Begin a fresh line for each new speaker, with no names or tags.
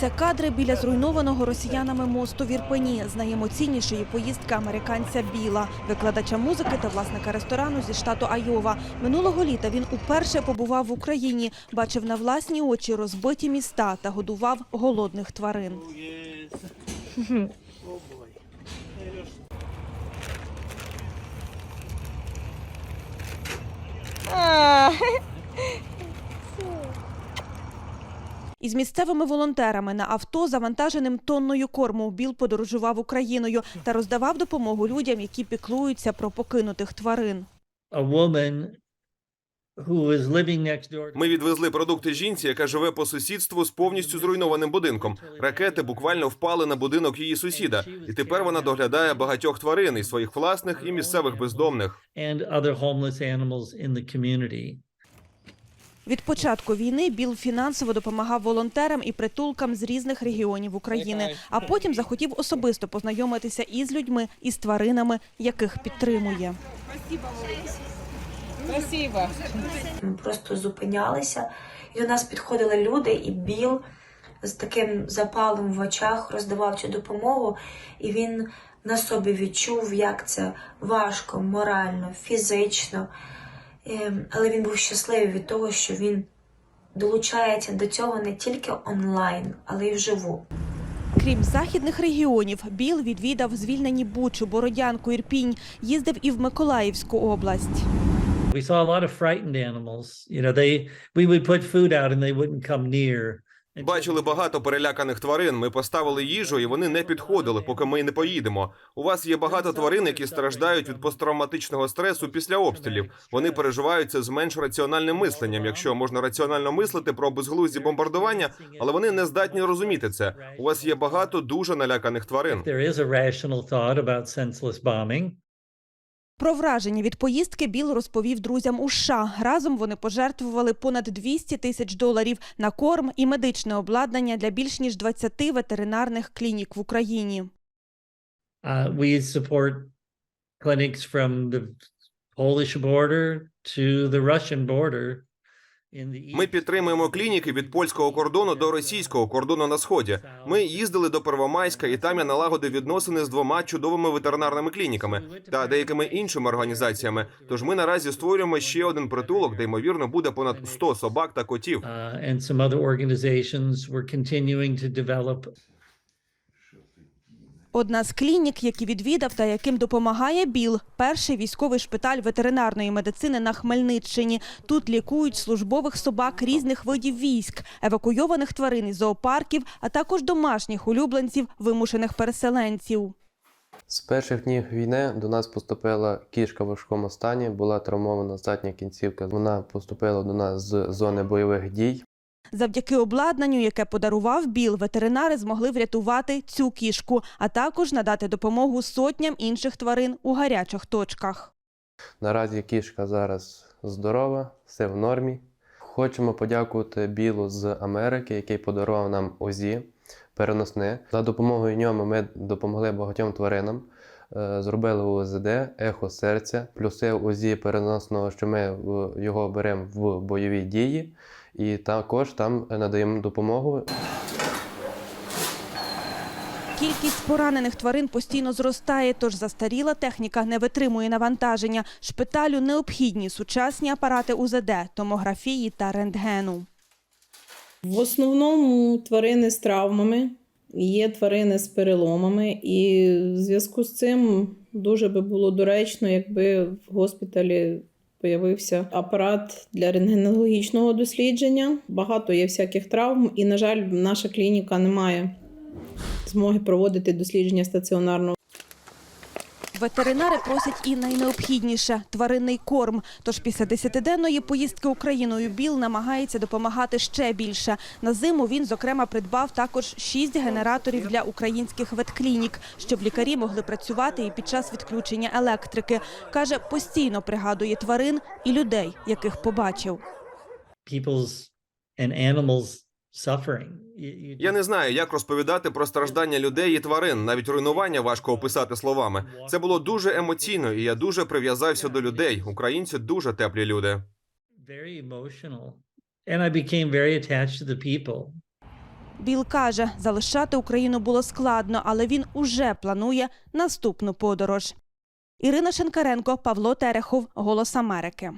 Це кадри біля зруйнованого росіянами мосту в Ірпені з найемоційнішої поїздки американця Біла, викладача музики та власника ресторану зі штату Айова. Минулого літа він уперше побував в Україні, бачив на власні очі розбиті міста та годував голодних тварин. Із місцевими волонтерами на авто, завантаженим тонною корму, Біл подорожував Україною та роздавав допомогу людям, які піклуються про покинутих тварин.
Ми відвезли продукти жінці, яка живе по сусідству з повністю зруйнованим будинком. Ракети буквально впали на будинок її сусіда, і тепер вона доглядає багатьох тварин і своїх власних і місцевих бездомних.
and other homeless animals in the community.
Від початку війни Біл фінансово допомагав волонтерам і притулкам з різних регіонів України, а потім захотів особисто познайомитися із людьми, із тваринами, яких підтримує.
Спасибо.
Ми просто зупинялися, і до нас підходили люди, і Біл з таким запалом в очах роздавав цю допомогу, і він на собі відчув, як це важко, морально, фізично. Ем, Але він був щасливий від того, що він долучається до цього не тільки онлайн, але й вживу.
Крім західних регіонів, Біл відвідав звільнені Бучу, Бородянку, Ірпінь, їздив і в Миколаївську область.
We saw a lot of frightened animals. You know, they we would put food out and they wouldn't come near.
Бачили багато переляканих тварин. Ми поставили їжу, і вони не підходили, поки ми не поїдемо. У вас є багато тварин, які страждають від посттравматичного стресу після обстрілів. Вони переживають це з менш раціональним мисленням, якщо можна раціонально мислити про безглузді бомбардування, але вони не здатні розуміти це. У вас є багато дуже наляканих тварин.
Про враження від поїздки Біл розповів друзям у США. Разом вони пожертвували понад 200 тисяч доларів на корм і медичне обладнання для більш ніж 20 ветеринарних клінік в Україні.
Uh, we support clinics from the Polish border to the Russian border.
Ми підтримуємо клініки від польського кордону до російського кордону на сході. Ми їздили до Первомайська, і там я налагодив відносини з двома чудовими ветеринарними клініками та деякими іншими організаціями. Тож ми наразі створюємо ще один притулок, де ймовірно буде понад 100 собак та котів.
Одна з клінік, які відвідав та яким допомагає Біл, перший військовий шпиталь ветеринарної медицини на Хмельниччині. Тут лікують службових собак різних видів військ, евакуйованих тварин із зоопарків, а також домашніх улюбленців вимушених переселенців.
З перших днів війни до нас поступила кішка в важкому стані, була травмована задня кінцівка. Вона поступила до нас з зони бойових дій.
Завдяки обладнанню, яке подарував Біл, ветеринари змогли врятувати цю кішку, а також надати допомогу сотням інших тварин у гарячих точках.
Наразі кішка зараз здорова, все в нормі. Хочемо подякувати Білу з Америки, який подарував нам ОЗІ переносне. За допомогою ньому ми допомогли багатьом тваринам. Е, Зробили УЗД, ехо серця, плюси УЗІ переносного, що ми його беремо в бойові дії, і також там надаємо допомогу
Кількість поранених тварин постійно зростає, тож застаріла техніка не витримує навантаження. Шпиталю необхідні сучасні апарати УЗД, томографії та рентгену.
В основному тварини з травмами, є тварини з переломами, і в зв'язку з цим дуже би було доречно, якби в госпіталі появився апарат для рентгенологічного дослідження. Багато є всяких травм, і, на жаль, наша клініка не має змоги проводити дослідження стаціонарно.
Ветеринари просять і найнеобхідніше – тваринний корм. Тож після десятиденної поїздки Україною Біл намагається допомагати ще більше. На зиму він, зокрема, придбав також шість генераторів для українських ветклінік, щоб лікарі могли працювати і під час відключення електрики. Каже, постійно пригадує тварин і людей, яких побачив.
people's and animals suffering. You-
Я не знаю, як розповідати про страждання людей і тварин. Навіть руйнування важко описати словами. Це було дуже емоційно, і я дуже прив'язався до людей. Українці дуже теплі люди.
very emotional. And I became very attached to the people.
Біл каже, залишати Україну було складно, але він уже планує наступну подорож. Ірина Шенкаренко, Павло Терехов, Голос Америки.